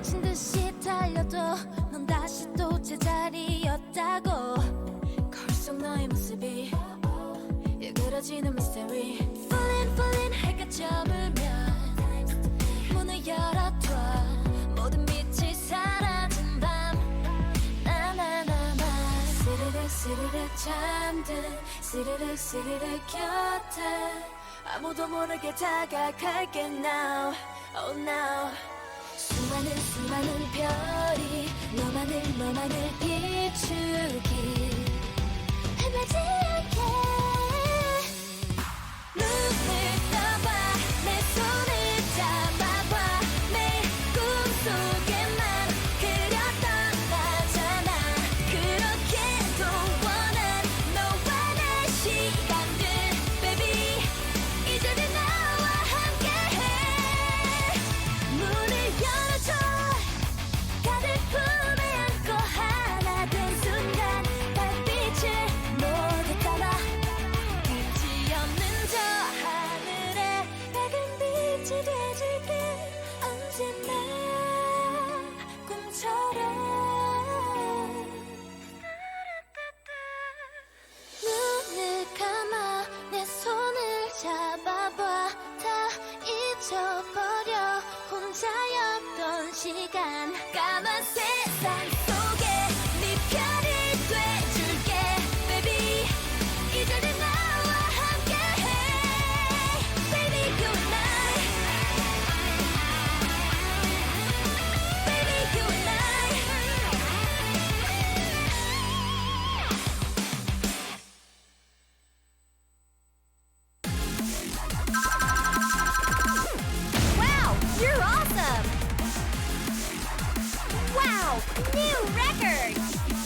미친 듯이 달려도 넌 다시 또 제자리였다고. 거울 속 너의 모습이 일그러지는 미스터리 Falling falling 해가 저물면 문을 열어둬. 모든 빛이 사라진 밤. 나나나나. 스르륵 스르륵 잠든 스르륵 스르륵 곁에. 아무도 모르게 다가갈게 now. Oh now 수많은 수많은 별 잊어버려 혼자였던 시간 New record!